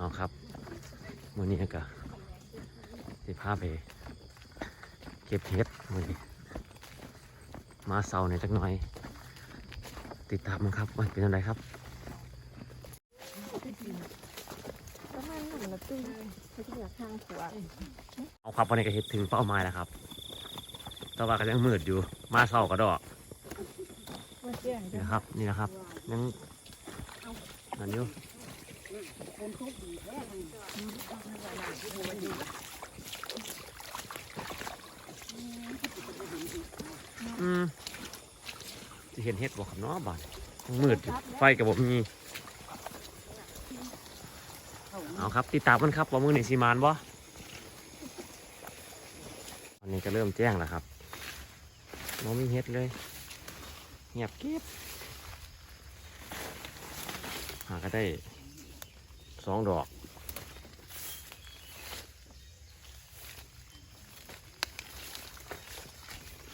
เอาครับมือนี้ก็สิพาไปเก็บเห็ดมือนี้มาเสาเนี่ยจักหน่อย ติดตามมันครับว่าเป็นอะไรครับประมาณหนึ่งนาทีเขาจะอยากทางขวาเอาครับวันนี้ก็เห็ดถึงเป้าหมายแล้วครับ แต่ว่าก็ยังมืดอยู่มาเสากระดอกมาแจ้งนี่นะครับ นี่นะครับยังนั่นอยู่ อืมจะเห็นเห็ดบอกครับเนาะบ้านยังมืดไฟกับผมมีเอาครับติดตามกันครับว่ามือหนึ่งสีมานบ่วันนี้ก็เริ่มแจ้งแล้วครับมองมีเห็ดเลยเงียบเก็บหาก็ได้ องดอก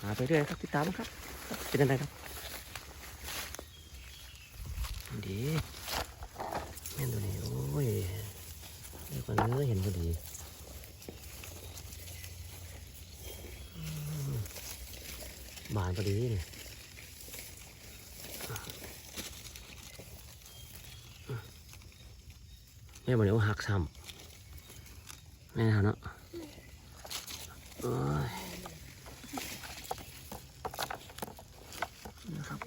หาไปเรื่อยครับติดตามครับเป็นยังไงครับดีเห็นตัวนี้ โอ้ยเดี๋ยวก่อนเนื้อเห็นพอดีบานพอดีเนี่ย แม่บอกเดี๋ยวหักซ้ำแม่เอาเนาะโอ้ยนะครับ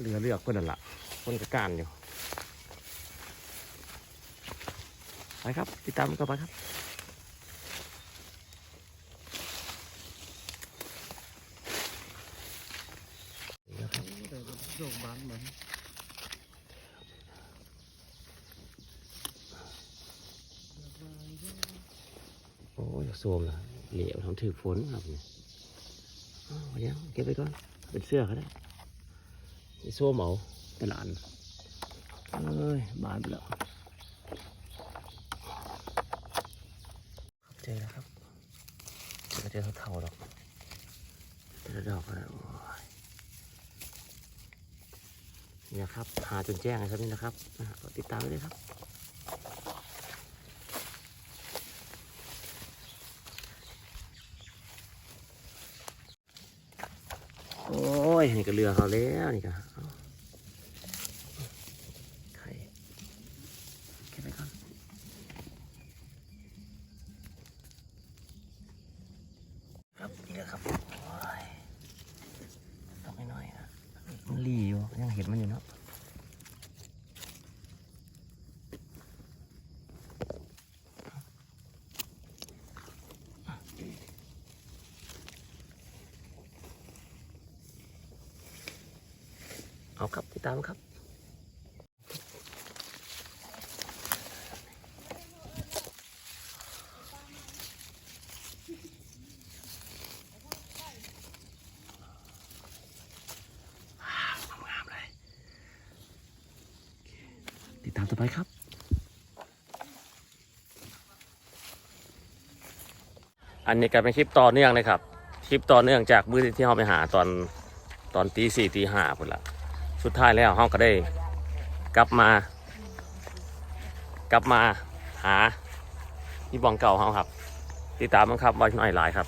เหลือเลือกเพื่อนนั่นละคนกระการอยู่ ไปครับ ติดตามกันไปครับโรงพยาบาลมันโอ้ย โซมละเหลวทำถือฝนครับเนี่ยอ้าวเอายังเก็บไปก่อน เป็นเสื้อเขาได้ไอ้โซมเอาตลาดเอ้ยบานไปแล้วเจอแล้วครับเจอเจอเท่าๆดอกเจอดอกอะไรโอ้ยนี่นะครับ หาจนแจ้งนะครับนี่นะครับ ติดตามไว้เลยครับ โอ้ย นี่ก็เรือเขาแล้วนี่ก็เอาไข่เก็บไปก่อนครับนี่แหละครับโอ้ยต้องให้หน่อยนะมันรีอยู่ยังเห็นมันอยู่เนาะเอาครับติดตามครับ งามๆเลยติดตามต่ อไปครับ อันนี้ก็เป็นคลิปต่อเนื่องนะครับ คลิปต่อเนื่องจากมือที่เราไปหาตอนตอนตีสี่ตีห้าพุ่นละสุดท้ายแล้วเราก็ได้กลับมา กลับมาหาที่บองเก่าเขาครับ ติดตามมั้งครับว่าหน่อยหลายครับ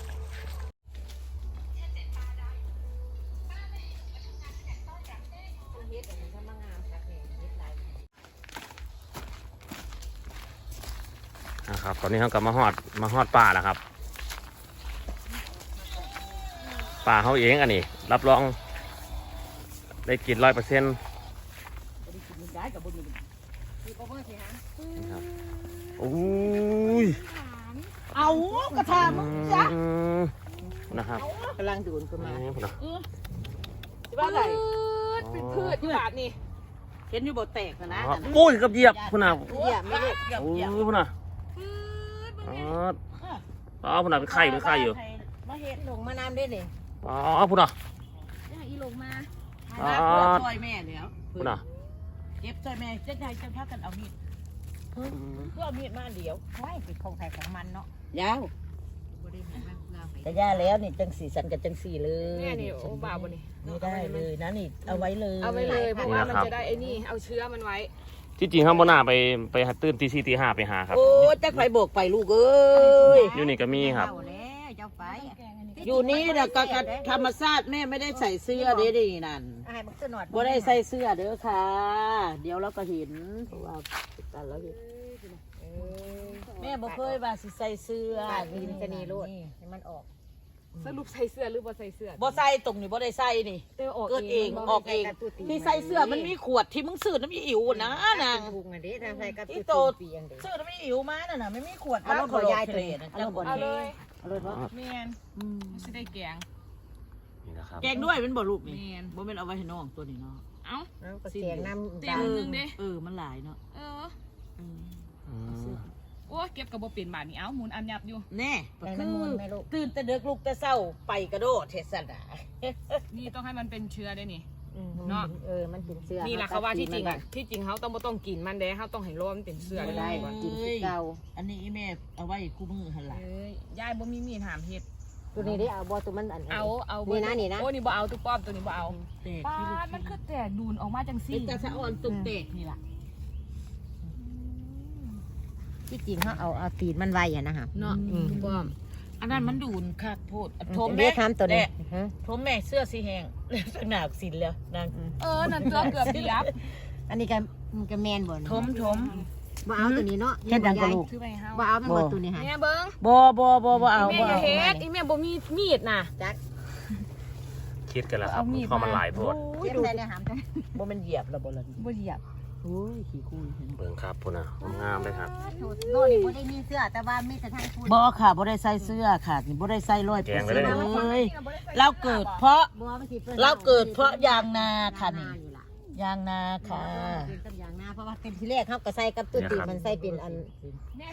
นะครับ ตอนนี้เขากลับมาฮอดมาฮอดป่าแล้วครับป่าเขาเองอันนี้ รับรอง ได้กินร้อยเปอร์เซ็นต์ครับโอ้ยเอากระทามึงจ้ะอืมนะครับกำลังดูนขึ้นมานี่พุ่นนะว่าอะไรเป็นพืชอยู่แบบนี้เห็นอยู่บทแตกนะนะอ๋อโอ้ยเกับเหยียบพุ่นนะเหยียบไม่ได้โอ้ยพุ่นนะอ๋อ อ๋อพุ่นนะเป็นไข่เป็นไข่อยู่มาเห็นลงมานำได้เลยอ๋อพุ่นนะอีลงมาอ๋อช่วยแม่แล้วพุ่นนะเก็บช่วยแม่เจ้าชายจะพากันเอามีดอืมเพื่อเอามีดมาเดี๋ยวไว้ติดของไทยของมันเนาะยาวกระย่าแล้วนี่จังสีสันกับจังสีเลยเนี่ยนี่โอ้บาปบ่นี่ไม่ได้เลยนะนี่เอาไว้เลยเอาไปเลยเพราะว่ามันจะได้ไอ้นี่เอาเชื้อมันไว้ ที่จริงข้างบนหน้าไปไปหัดตื่นตีสี่ตีห้าไปหาครับ โอ้จักไฟโบกไปลูกเอ้ยอยู่นี่ก็มีครับเจ้าแล้วเจ้าไปอยู่นี่นะก็กะธรรมชาติแม่ไม่ได้ใส่เสื้อเด้ดีนั่นให้มันขึ้นหนวดบ่ได้ใส่เสื้อเด้อค่ะ เดี๋ยวเราก็เห็นเพราะว่ากันแล้วเห็นแม่บ่เคยว่าสิใส่เสื้อ ปาดดินจะนีโลดให้มันออก สรุปใส่เสื้อหรือบ่ใส่เสื้อบ่ใส่ตรงนี้บ่ได้ใส่นี่เตอออกเกิดเองออกเองที่ใส่เสื้อมันมีขวดที่มึงซื้อน้ำอีอิ๋วนะนางถูกอันนี้ทางใส่กับที่ที่โตโตเปียงเด้ซื้อน้ำอีอิ๋วมาน่ะนะไม่มีขวดเอาลงบ่ยายตัวนี้นะเอาลงบ่เอาเลยเอาเลยบ่แมนสิได้แกงนี่นะครับแกงด้วยเป็นบ่ลูกนี่แม่นบ่แม่นเอาไว้ให้น้องตัวนี้เนาะเอ้าแล้วก็เสียงน้ำเต็ดามหนึ่งเด้เออมันหลายเนาะเอออืมอืม โอ้ยเก็บกับบ่เป็นบาทนี่เอ้าหมุนอันยับอยู่แน่ให้มันมุนไหมลูก ตื่นแต่เด็กลูกแต่เศร้าไปกระโดดเทศนานี่ต้องให้มันเป็นเชื้อได้นี่เนาะเนาะ เออ มันเป็นเสื้อนี่แหละเขาว่าที่จริงอะที่จริงเขาต้องบ่ต้องกินมันเด้เขาต้องให้ร้อนมันเป็นเสื้อไม่ได้ได้ก่อนกินคือเก่าอันนี้อีแม่เอาไว้คู่มือหันหลังเอ้ยยายบ่มีมีดหามเฮ็ด ตัวนี้ได้เอาบ่ตัวมันอัน เอาเอานี่นะนี่นะ โอ้นี่บ่เอาตุ๊กป้อมตัวนี้บ่เอาแตกป้าที่ลูกดมันคือแตกดูนออกมาจังเป็ซี่นกระสะอ่อนตุ่มแตกนี่ล่ะ ที่จริงเขาเอาเอาตีนมันไว้อะนะฮะเนาะอืม ป้อมอันนั้นมันดูนคักโพดอะทมเดี๋แม่ยวทำตัวนี้แน่ฮะทมแม่เสื้อสีแหงแล้วหนาวสินแล้วนางเออ นั่นตัวเกือบดียับอันนี้ก็มันก็แมนบ่ทมทมบ่เอาตัวนี้เนาะเฮ็ดดังกับลูก คือไปให้เฮาบ่เอามันบ่ ตัวนี้ฮะ แม่เบิ่งบ่บ่บ่บ่เอาอีบ่แม่อย่าเอาเฮ็ดอีแม่บ่มีมีดน่ะจักคิดกันแล้วครับเอามีดเพราะมันหลายโพดโอ้เฮ็ยดดูใส่ในหามจังบ่แมันเหยียบแล้วบ่ล่ะนี่บ่เหยียบ โอ้ยขี้คุยเบิ่งครับพุ่นน่ะงามเลยครับโน่นนี่บ่ได้มีเสื้อแต่ว่ามีแต่ทางคุณบ่ค่ะบ่ได้ใส่เสื้อค่ะนี่บ่ได้ใส่ร้อยแกเปอร์งไปเซ็นเลยต์เลยเราเกิดเพราะบ่มันสิปิ้นเราเกิดเพราะยางนาค่ะนี่อ ยู่ล่ะยางนาค่ะเป็นกับอย่างหน้าเพราะว่าเป็นที่แรกเขาก็ใส่กับตัวตีนมันใส่เป็นอัน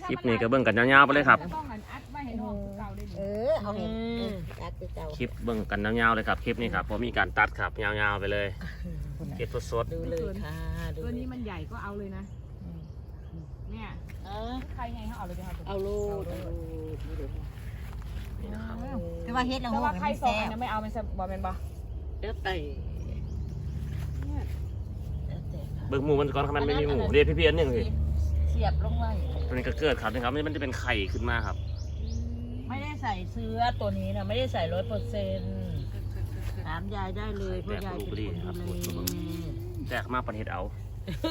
คลิปนี้ก็เบิ่งกันยาวๆไปเลยครับ ต้องอันอัดไว้ให้น้องเก่าได้เอนี่อเอาเห็นเออจักคือเก่าคลิปเบิ่งกันยาวๆเลยครับคลิปนี้ครับผมมีการตัดครับยาวๆไปเลยเก็บสดดูเลยค่ะดูตัวนี้มันใหญ่ก็เอาเลยนะเนี่ยเออใครไงเขาเอาเลยจะเอาเอาลูกเอาลูกนี่เดี๋ยวๆนี่นะครับแต่ว่าเฮ็ดแล้วแต่หัวว่ามันใครสองแซ่อันบนั้นไม่เอามันจะบอกเป็นบ่เดี๋ยวไต่เดี๋ยวแต่ค่ะ เบิ่งหมูมันก่อนครับมันไม่มีหมูเรียกพี่ๆอันหนึงสิเสียบลงไว้ตัวนี้ก็เกิดครับนะครับมันจะเป็นไข่ขึ้นมาครับ ไม่ได้ใส่เสื้อตัวนี้นะไม่ได้ใส่ร้อยเปอร์เซ็นต์ถามยายได้เลยเพราะยายเป็นคนดูแลแจกมาประเทศเอา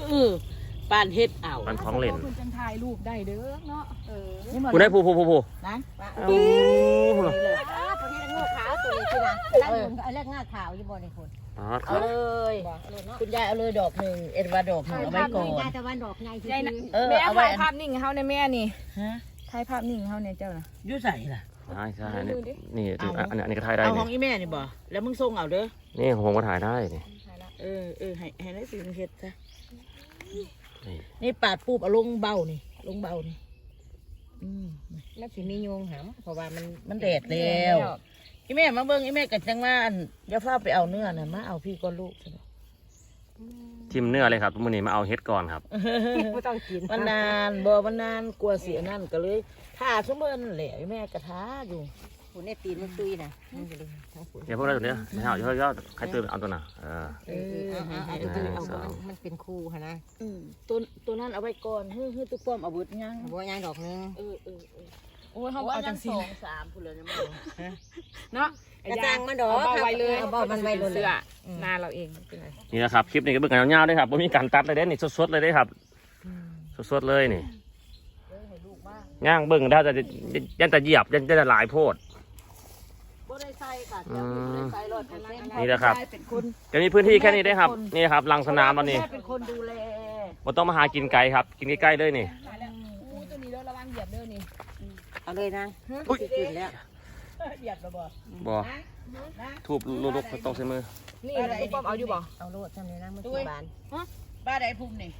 เออปานเฮ็ดเอามันของเล่นคุณจังถ่ายรูปได้เด้อเนาะเออนี่มันผู้ได้ผู้ผู้ผู้ผู้นะโอ้อ้าวประเทศงูขาวตัวนี้สินะแล้วหนุ่มเอาแรกง่าขาวอยู่บ่ในคน อ๋อคเอารับ เลยบอกเลยเนาะคุณยายเอาเลยดอกหนึ่งเอ็ดวาดอกหนึ่งเอาไว้ก่อนยายตะวันดอกไงที่ยายนะเออแม่เอาไว้ ถ่ายภาพนิ่งให้เขาในแม่นี่ฮะถ่ายภาพนิ่งให้เขาในเจ้าน่ะ อยุ่ใส่ล่ะ ใช่ใช่นี่นี่อันนี้อันนี้ก็ถ่ายได้เอาขนี่องอีแม่นี่บ่ แล้วมึงส่งเอาเด้อ นี่ของผมก็ถ่ายได้นี่เออเออให้ให้ได้สิมึงเฮ็ดซะ นี่นี่ปาดปูบเอาลงเบานี่ ลงเบานี่ อืม แล้วสิมีโยงหำเพราะว่ามันมันแดดแล้ว อีแม่มาเบิ่งอีแม่กัจังว่าอันอย่าฟ้าไปเอาเนื้อน่ะมาเอาพี่ก็ลูกซะเนาะทิมเนื้อเลยครับมื้อนี้มาเอาเฮ็ดก่อนครับ ไม่ต้องกินมันนานบ่มันนานกลัวเสียนั่นก็เลยท่าสมเบิ่นแหละอีแม่ก็ท่าอยู่หุ่นในตีนมันตุยนะมันจะดูทั้งฝุ่นเดี๋ยวพวกเราตัวเนี้ยไม่เอาเดี๋ยอะๆใครตื่นเอาตัวน่ะเออ เออเอาเอาเอาเอาเอามันเป็นคู่ค่ะนะอืมตัวตัวนั้นเอาไว้ก่อนเฮ้ยเฮ้ยตุ๊กป้อมเอาเบิดยังบัวยางดอกนึง เออเออเออ โอ้ยเขาเอาจังสซี่องสามพุ่นเลยนะแม่ฮะเนาะกระจังมันดอกเอาเบาไว้เลยเอาเบามันไว้เลยเสื้อหน้าเราเองเป็นไรนี่นะครับคลิปนี้ก็เบิ่งกันยาวๆด้วยครับผมมีการตัดเลยเด้นี่สดๆเลยเด้ครับสดๆเลยนี่ย่างเบิ่งถ้าจะยันแต่เหยียบยันจะหลายโพดบ่ได้ใส่ค่ะจะบ่ได้ใส่ร้อยเปอร์เซ็นต์นี่แหละครับเป็นคนจะมีพื้นที่แค่นี้ได้ครับ นี่ครับลังสนามวันนี้แม่เป็นคนดูแลบ่ต้องมาหากินไกลครับ กินใกล้ๆเลยนี่ เอาเลยนะอุ๊ยสิกินแล้วเหยียบแล้วบ่บ่ทูบลูกๆตกใส่มือนี่ตุ๊กป้อมเอาอยู่บ่เอาโลดทำเลยนะมันสิบานบ้านใดภูมินี่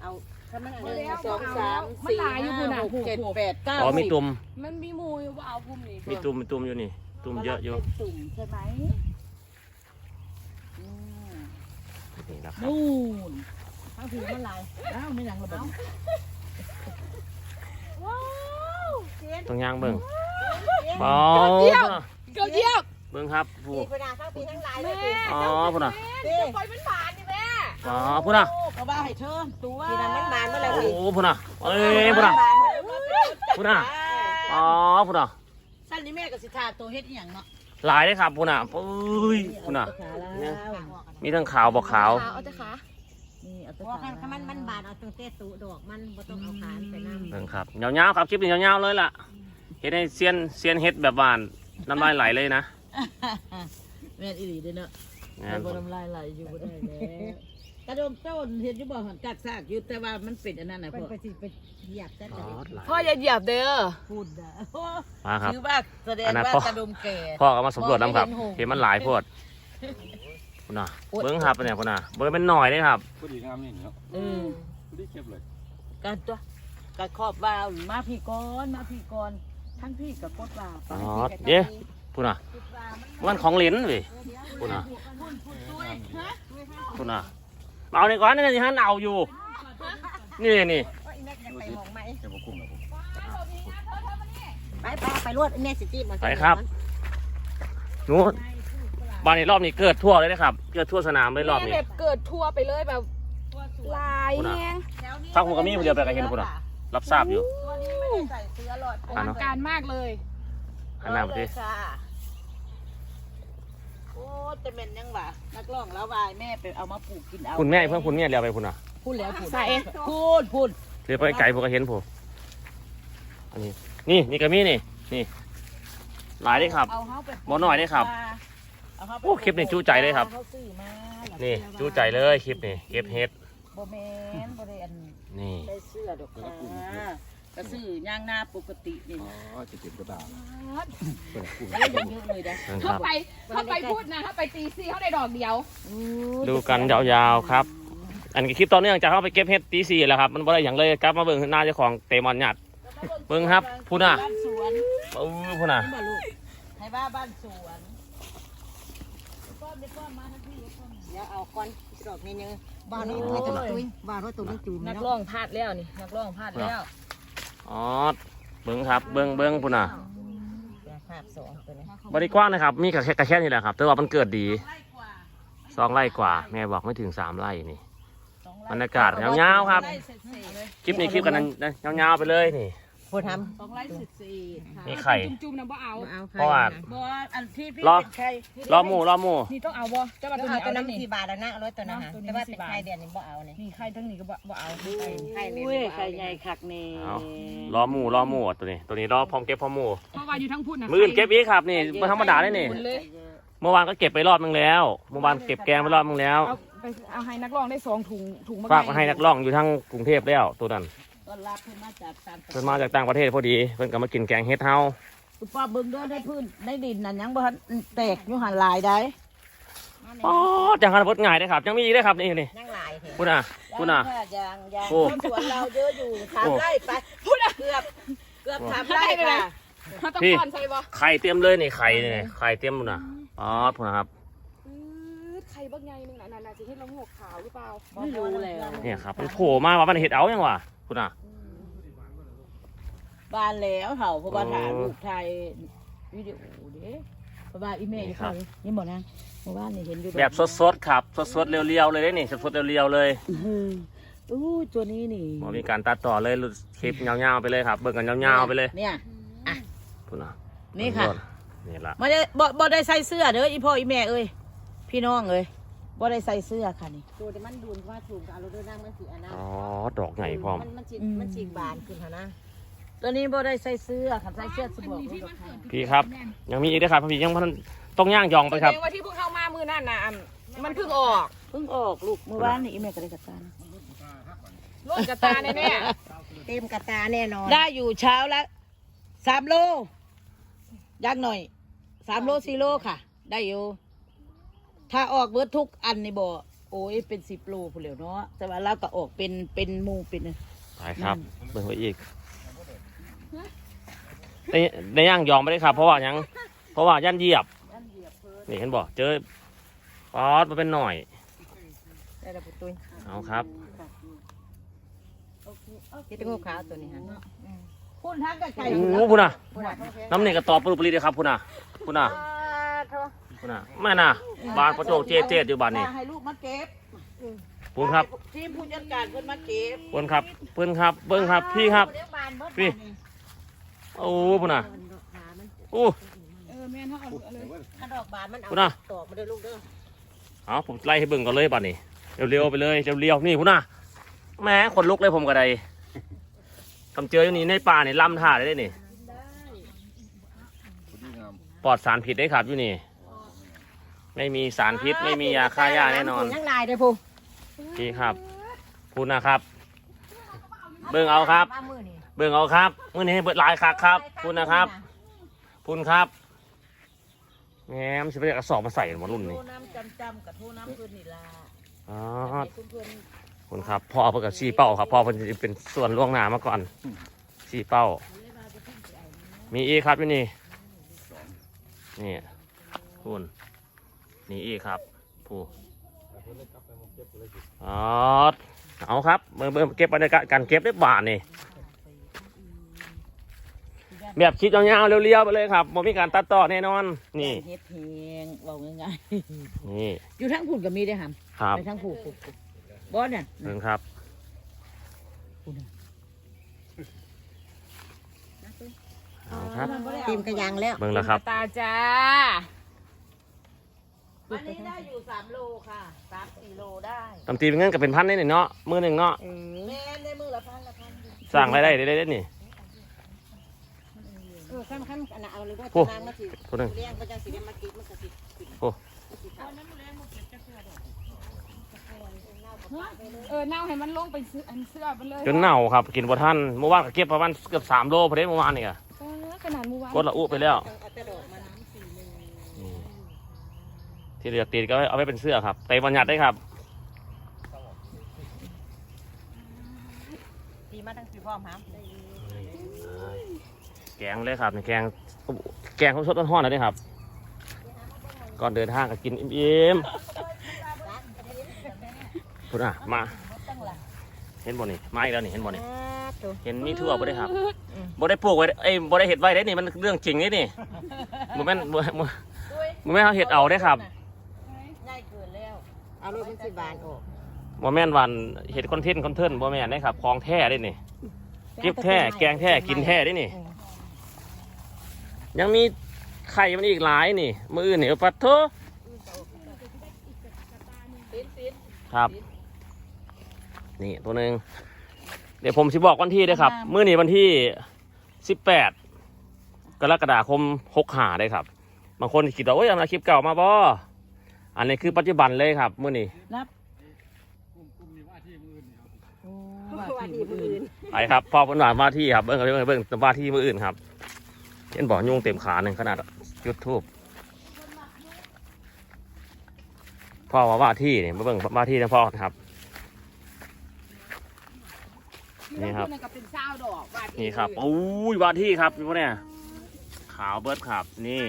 เอาถ้ามันหนึ่งแล้วสองสามมันสี่หลายอยู่ห้าพุ่นน่ะหกผูกเจ็ดผูกแปดเก้าอ๋อมีสิบตุ่มมันมีมูอยู่ว่าเอาพุ่มนี่มีตุ่มมีตุ่มอยู่นี่ ตุ่มเยอะอยู่ตุ่มใช่ไหมอืมนี่นะครับนู่นทั้งถือมันหลายอ้าวไม่ยังระเบิด ต้องย่างเบิ่งเบาเกี่ยวเกี่ยวเกี่ยวเบิ่งครับผู้ปีพนาทั้งปีทั้งลายเลแม่ยอ๋อพุ่นน่ะจะปล่อยมันผ่านนี่แม่อ๋อพุ่นน่ะก็ว่าให้เชิญตัวปีนั้นมันบานเมื่อไหร่โอ้พี่พุ่นน่ะเอ้ยพุ่นน่ะบานเมื่อไหร่พุ่นน่ะอ๋อพุ่นน่ะสั้นนี่แม่ก็สิทาตัวเฮ็ดอีหยังเนาะหลายเลยครับพุ่นน่ะปุ้ยพุ่นน่ะขาแล้วมีทั้งขาวบอกขาวเอาแต่ขานี่ เอาตัวว่าขาคันมันมันบานเอาตั้งแต่ตูดอกมันบ่ต้องเอาขานไปน้ำเบิ่งครับยาวๆครับคลิปนี้ยาวๆเลยล่ะเฮ็ดให้เซียนเซียนเฮ็ดแบบบานน้ำลายไหลเลยนะแม่นอีหลีเด้อเนาะงาแต่นบ่น้ำลายไหลอยู่บ่ได้แล้วกระดมต้นเห็นอยู่บ่หันกัดซากอยู่แต่ว่ามันเป็นอันนั้นน่ะเป็นพ่อไปสิไปเหยียบแต่อ๋อจะหลายพ่ออย่าเหยียบเด้อพูดอะมาครับคือว่าแสดงอันนั้นว่าพ่อ กระดมแก่ พ่อก็มาสำรวจน้ำครับมองไม่เห็นหงส์เห็นมันหลายโพด พุ่นน่ะเบิ่งครับเนี่ยพุ่นน่ะเบิ่งเป็นหน่อยเลยครับ พอดีงามนี่เนาะเออพอดีเก็บเลยกันตัวกัขอบว่ามาพี่ก่อนมาพี่ก่อนทั้งพี่กับกดว่าไปอ๋อเด้พุ่นน่ะมันของเหลนเว้ยพุ่นน่ะพุ่นน่ะเอาในก่อนนี่ที่ฮันเอาอยู่ นี่นี่ว่าอีแม็กยังไปมองไหมเก็บบ่คุ้มหรอกผมไปไปไปรวดแม่สิจีบมันไปครับหนู บ้านนี้รอบนี้เกิดทั่วเลยนะครับ เกิดทั่วสนามเลยรอบแม่นี้ แบบเกิดทัวร์ไปเลยแบบลายแห้งฟังผมก็มีคนเดียวไปกับเห็นพุ่นน่ะ รับทราบอยู่ ตัวนี้ไม่ได้ใส่เสื้อหลอดอลังการมากเลยอันนั้นดิ ค่ะ โอ้แต่เม็นยังหวะนักร้องแล้ววายแม่ไปเอามาปลูกกินเอาคุณแม่เพื่อนคุณแม่เรียกไปพุ่นน่ะพูดแล้วพูดใส่พูดพูดเรียกไปไกลผมก็เห็นผมอันนี้ นี่นี่ก็มีนี่ นี่ หลายเลยครับ เอาเขาไปบ่หน่อยเด้อครับเอาเขาไป โอ้คลิปนี้จู้ใจเลยครับเขาซื้อมาแล้วนี่จูใจเลยคลิปนี้เก็บเฮ็ดบ่แมนบ่ได้อันนี่ได้เสื้อดอกค่ะก็ซื้อย่างหน้าปกตินี่อ๋อจะเก็บกระดาษได้เยอะเลยนะนะคถ้ารับ ไปถ้าไปพูดนะถ้าไปตีซี่เขาได้ดอกเดียวดูกันยาวๆครับ อันนี้คลิปต่อเนื่องจากเข้าไปเก็บเฮ็ดตีสี่แล้วครับ มันบ่ได้อย่างเลยกลับมาเบิ่งหน้าเจ้าของเตมอนหยัดเบิ่งครับพูดน่ะบ้านสวนเออพูดน่ะบ่ลูกให้ว่าบ้านสวน เดี๋ยวเอาก้อนดอกนิดนึงบ้านนี้ไม่ต้องตุ้ยบ้านว่าตุ้ยจูมนักเนาะร้องพลาดแล้วนี่นักร้องพลาดแล้วอ๋อเบิ่งครับ เบิ่งเบิ่งพูดน่ะภาพสองตัวนี้บริกว้างนะครับ มีกระแค่กระแค่นี่แหละครับ แต่ว่ามันเกิดดีสองไร่กว่า แม่บอกไม่ถึงสามไร่นี่บรรยากาศยาวๆครับ คลิปนี้คลิปกันนั้นยาวๆไปเลยนี่ พูดทสองไร่สิบสี่ค่ะมีไข่ จุ่มๆนะบ่เอาำเอาเพราะว่า บ่อันที่พี่รอ เป็นใครรอหมูรอหมู นี่ต้องเอาบ่จะมาตัตัววนี้นี้ตัเอาวแล้วนั้นนี่ สี่บาทแล้วนะเอารถตัวนั้นแต่ว่าเป็นไข่เดือนนี้บ่เอาเนี่ย นี่ไข่ทั้งนี้ก็บ่บ่เอาไข่เลย อุ้ยไข่ใหญ่คักนี่เอา รอหมูรอหมูตัวนี้ ตัวนี้รอพร้อมเก็บพร้อมหมูเพราะว่าอยู่ทั้งพูดนะมืออื่นเก็บอีกครับนี่ไม่ธรรมดาเลยนี่ หมดเลยเมื่อวานก็เก็บไปรอบนึงแล้ว เมื่อวานเก็บแกงไปรอบนึงแล้ว เอาไปเอาให้นักร้องได้สองถุงถุงฝากมาให้นักร้องอยู่ทั้งกรุงเทพแล้วตัวนั้น ต้อนรับเพิ่นมาจากต่างประเทเพิ่นศมาจากต่างประเทศพอดี เพิ่นก็มากินแกงเฮ็ดเฮาคุณป้าเบิ่งเด้อได้พื้นได้ดินนั่นยังบ่ทันแตกอยู่หันหลายได้อ๋อจังหันเพิ่นง่ายเด้อครับ ยังมีอีกเด้อครับนี่นี่นั่งลายเถอะคุณอะคุณอะ ยางยางโอ้คนสวนเราเยอะอยู่ทำโอ้ไร่ไปพูดเกือบเกือบทำไร่ค่ะเขาต้องพี่ก่อนใส่บ่ไข่เต็มเลยนี่ไข่นี่ไข่เต็มนู่นน่ะอ๋อพุ่นนะครับอือไข่บักใหญ่นึงน่ะน่ะสิเฮ็ดละงกขาวหรือเปล่า ไม่รู้แล้ว เนี่ยครับมันโผล่มาว่ามันเห็ดเอายังวะ คุณอะ บ้านแล้วเห่าเพราะว่าอ๋อถ่ายรูปถ่ายวิดีโอเด้เพราะว่าอีเมลนี่อยู่ครับนี่บอกนะเมื่อวานนี่เห็นอยู่แบบสดๆครับสดๆเรียวๆเลยเด้นี่สดๆเรียวๆเลยเอออู้ตัวนี้นี่บ่มีการตัดต่อเลยคลิปยาวๆไปเลยครับเบิ่งกันยาวๆไปเลยเนี่ย คุณอะนี่ค่ะ นี่ละบ่ได้บ่บ่ได้ใส่เสื้อเด้ออีพ่ออีแม่เอ้ยพี่น้องเอ้ย บ่ได้ใส่เสื้อค่ะนี่ ตัวที่มันดูนว่าถูกเอารถด้วยนั่งมันสีอันนั้นอ๋อ ดอกใหญ่พร้อม มันมันฉีกอืม มันฉีกบานขึ้นหะนะตัวนี้บ่ได้ใส่เสื้อค่ะใส่เสื้อสบอกพี่ครับ ยังมีอีกนะครับพี่ยังมันต้องย่างยองไปครับแสดงว่าที่เพิ่งเข้ามามือนั่นน่ะอันมันเพิ่งออกเพิ่งออกลูกเมื่อวานนี่อีแม่ก็ได้กับตานะโลดกระตาแน่เต็มกระตาแน่นอนได้อยู่เช้าละสามโลยากหน่อยสามโลสี่โลค่ะ ได้อยู่ ถ้าออกเบิดทุกอันนี่บ่โอ้ยเป็นสิบโลผู้เหลียวเนาะแต่ว่าเราก็ออกเป็นเป็นหมูเป็นไปครับเบิ่งไปอีกได้ได้ย่างยองไม่ได้ครับ เพราะว่ายัง เพราะว่าย่านเหยียบนี่เห็นบ่เจอป๊อดมาเป็นหน่อยได้แล้วปุ้ยเอาครับคิดถึงงูขาวตัวนี้ฮะคคุณทั้งกับไก่โอ้โหพุ่นน่ะปวดท้องแข็งน้ำนี่ก็ตอบปลุกปลีเลยครับพุ่นน่ะพุ่นน่ะพุ่ นน่ะแม่น่ะบานประโจกเจ๊เจ๊อยู่บ้านนี่ให้ลูกมาเก็บพุ่นครับทีมผู้จัดการเพิ่นมาเก็บพุ่นครับเพิ่นครับเบิ้งครับพี่ครับเดี๋ยวบานเบิดพี่โอ้พุ่นน่ะขามันโอ้เออแม่นเฮาเอาเลยถ้าดอกบานมันเอาคุณน่ะตอกมาได้ลูกเด้อเอาผมไล่ให้เบิ่งก่อนเลยบ้านนี้เร็วๆไปเลยเร็วๆนี่พุ่นน่ะแหม่ขนลุกเลยผมก็ได้ทำเจออยู่นี่ในป่านี่ล่ำท่าได้เลยนี่พอดีงามปลอดสารพิษได้ครับอยู่นี่ ไม่มีสารพิษไม่มียาฆ่าหญ้าแน่นอนยังลายเด้อผู้พี่ครับคุณนะครับ เบิ่งเอาครับมามือนี่เบิ่งเอาครับมื้อนี้เบิดหลายคักครับคุณนะครับคุณครับแง้มสิไปเอากระสอบมาใส่หมดรุ่นโทนี่น้ำจำจำๆกับโทน้ำเพิ่นนี่ล่ะอ๋อให้เพิ่นคุณครับพ่อเพิ่นกับชี้เป้าครับพ่อเพิ่นจะเป็นส่วนล่วงหน้ามาก่อนชี้เป้า มีอีกครับอยู่นี่นี่คุณ นี่อีกครับผู้อ๋อเอาครับเบิ่งเบิ่งเก็บบรรยากาศการเก็บได้บาทนี่แบบคิดยาวๆเรียวๆไปเลยครับบ่มีการตัดต่อแน่นอน นี่เฮ็ดเพลงเว้าง่ายนี่ๆอยู่ทั้งพุ่นก็มีได้อหำครับไปทั้งผู้ผู้ผู้บ่เนี่ยเบิ่งครับเอาครับเต็มกระยังแล้วเบิ่งแล้วครับตาจ้า อันนี้ได้อยู่สามโลค่ะสามสี่โลได้ตำตีเป็นเงินกับเป็นพันได้นี่เนาะมือหนึ่งเนาะเออแม่นได้มือละพันละพันสร้างรายได้ได้ได้นี่เออขั้นขั้นอันน่ะเอาเลยว่าโอ้ทางมาสิคนหนึ่งเลี้ยงก็จะสิได้มากินมันก็สิโอ้เออเน่าให้มันลงไปซื้ออันเสื้อมันเลยจนเน่าครับกินบ่ทันเมื่อวานก็เก็บประมาณเกือบสามโลพอดีเมื่อวานนี่ก็เออขนาดหมู่บ้านกดละอุไปแล้วเอาแต่ดอกมัน นี่ ที่เหลือตีนก็เอาไปเป็นเสื้อครับเตะบอลหยัดได้ครับดีมาทั้งสี่พร้อมหามแกงเลยครับนี่แกงแกงเขาสดต้นห้อนๆนะนี่ครับ ก่อนเดินทางก็กินอิ่มๆคุณอะมา เห็นบ่นี่มาอีกแล้วนี่เห็นบ่นี่ตัวเห็นมีทั่วบ่ได้ครับบ่ได้ปลูกไว้เอ้ยบ่ได้เห็ดไว้ได้นี่มันเรื่องจริงนี่นี่บ่แม่นบ่บ่บ่แม่นเขาเห็ดเอาได้ครับ ง่ายเกินแล้ว เอาลูกมันสิบานออกบ่แม่นวันเห็ดคอนเทนต์คอนเทนต์บ่แม่นได้ครับของแท้ได้นี่เก็บแท้แกงแท้กินแท้ได้นี่ ยังมีไข่มันอีกหลายนี่ มื้ออื่นนี่เอาปัดโทครับ นี่ตัวหนึ่งเดี๋ยวผมสิบอกวันที่ด้วยครับมื้อนี้วันที่สิบแปดกรกฎาคมหกหาได้ครับ บางคนคิดว่าโอ้ยเอาคลิปเก่ามาบ่ อันนี้คือปัจจุบันเลยครับมื้อนี้นับว่าที่อื่นไปครับพ่อเพิ่นว่าว่าที่ครับเบิ่งเบิ่งเบิ่งว่าที่มื้ออื่นครับเห็นบ่ยุงเต็มขาหนึ่งขนาดจุดทูบพ่อว่าว่าที่นี่มาเบิ่งว่าที่นะพ่อครับนี่ครับก็เป็นเศร้าดอกบาดนี่ครับโอ้ยว่าที่ครับพี่พวกเนี่ยขาวเบิร์ดครับนี่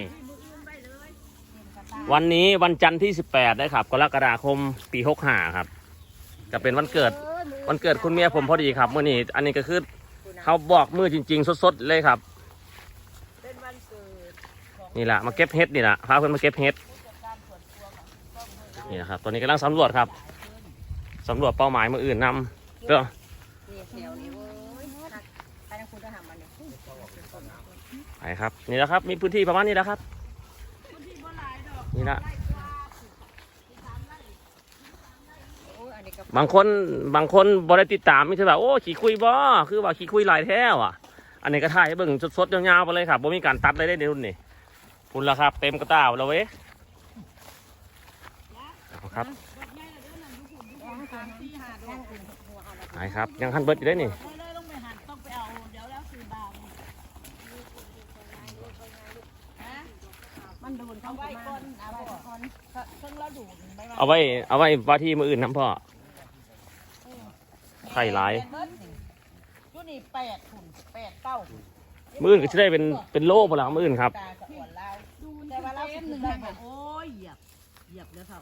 วันนี้วันจันทร์ที่ 18ได้ครับกรกฎาคมปี65ครับจะเป็นวันเกิดวันเกิดคุณเมียผมพอดีครับเมื่อนี้อันนี้ก็คือเขาบอกมือจริง ๆ สดๆเลยครับเป็นวันเกิดนี่แหละมาเก็บเห็ดนี่แหละพาเพื่อนมาเก็บเห็ดนี่นะครับตอนนี้กำลังสำรวจครับสำรวจเป้าหมายมืออื่นนำเด้อนี่แถวไปครับนี่แหละครับมีพื้นที่ประมาณนี้แหล้วครับ นี่แหละโอ้ยอันนี้ก็บางคนบางคนบริติดตามไม่ใช่แบบโอ้ขี่คุยบ่คือว่าขี่คุยหลายแท้ว่ะ อันนี้ก็ถ่ายให้เบิ่งสดๆยาวๆไปเลยครับบ่มีการตัดเลยได้ในรุ่นนี้คุณละครับ เต็มกระตาแล้วเว้ยเอาครับไหนครับ ยังคันเบิดอยู่ได้นี่ ได้ได้ลงไปหันต้องไปเอาเดี๋ยวแล้วสี่บาท มันโดน เอาเข้าไว้ไปก่อนเอาไว้ก่อนเครื่องเราดูดไปเอาไว้ เอาไว้ว่าที่มืออื่นน้ำพ่อ ไข่หลายชุดนี้แปดขุนแปดเก้ามืออื่นก็จะได้เป็นเป็นโล่พลังมืออื่นครับ ตาสะอ่อนเราแต่ว่าเราสิขึ้นได้แบบโอ้ยเหยียบเหยียบแล้วเท่า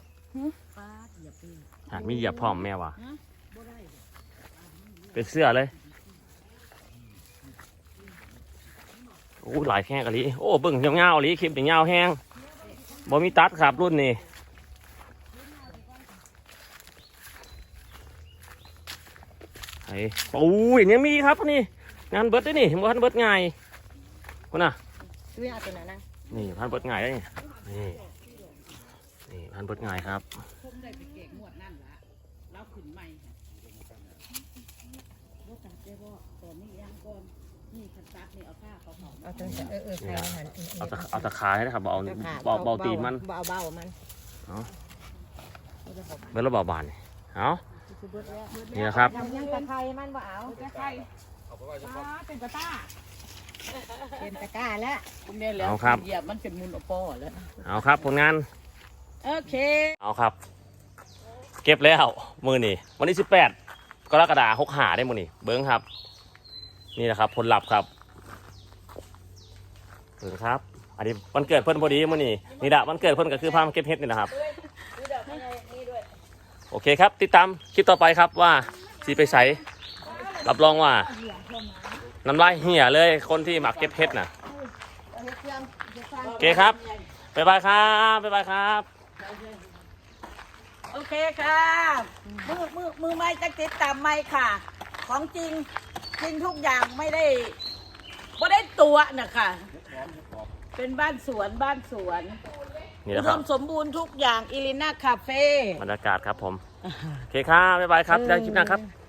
ป้าดเหยียบเองหากมีเหยียบพร้อมแม่ว่ะเป็นเสื้อเลยโอ้หลายแห้งกะลิโอ้เบิ่งยาวๆกะลิคลิปนี่ยาวแห้ง บ่มีตัดครับรุ่นนี้ไอ้โอ้ยยังมีครับนี่งานเบิดด้วยนี่บ่ทันเบิดง่ายคนน่ะดูเอาตัวนั้นนะนี่พันเบิดง่ายได้นี่นี่นี่พันเบิดง่ายครับ ผมได้ไปเก่งงวดนั่นละแล้วขึ้นใหม่บ่ตัดได้บ่ตอนนี้ยังก่อน นี่คันตัดนี่เอาผ้าเขาเผาเอาตัวนั้นเออเออใครมันหันเอาตะเอาตะขายนะครับเอาเบาเบาตีนมันเบาเบามันเบิดแล้วเบาบานนี่เอานี่นะครับยังยังตะไคร้มันบ่เอาจะใครเป็นกระต้าเป็นตะกร้าแล้วคุณแม่แล้วเอาครับเหยียบมันเป็นมูลอปอแล้วเอาครับผลงานโอเคเอาครับ เก็บแล้วมือนี่วันที่สิบแปดกรกฎาหกหาได้มือนี่เบิ้งครับ นี่นะครับผลลัพธ์ครับเบิ้งครับ อันนี้วันเกิดเพิ่นพอดีมื่อนี่นี่ดะวันเกิดเพิ่นก็คือพามาเก็บเฮ็ดนี่นะครับ โอเคครับ ติดตามคลิปต่อไปครับว่าสีไปใสรับรองว่าน้ำลายเหี่ยเลยคนที่หมักเก็บเฮ็ดน่ะโอเคครับบ๊ายบายครับบ๊ายบายครับ โอเคค่ะมือมือมือไม้จะติดตามไม้ค่ะ ของจริง จริงทุกอย่างไม่ได้ไม่ได้ตัวนะคะเป็นบ้านสวนบ้านสวนนี่อุนะคดรับมสมบูรณ์ทุกอย่างอิลิน่าคาเฟ่บรรยากาศครับผมโอเคครับบ๊ายบายครับเจอกันคลิปหน้าครับ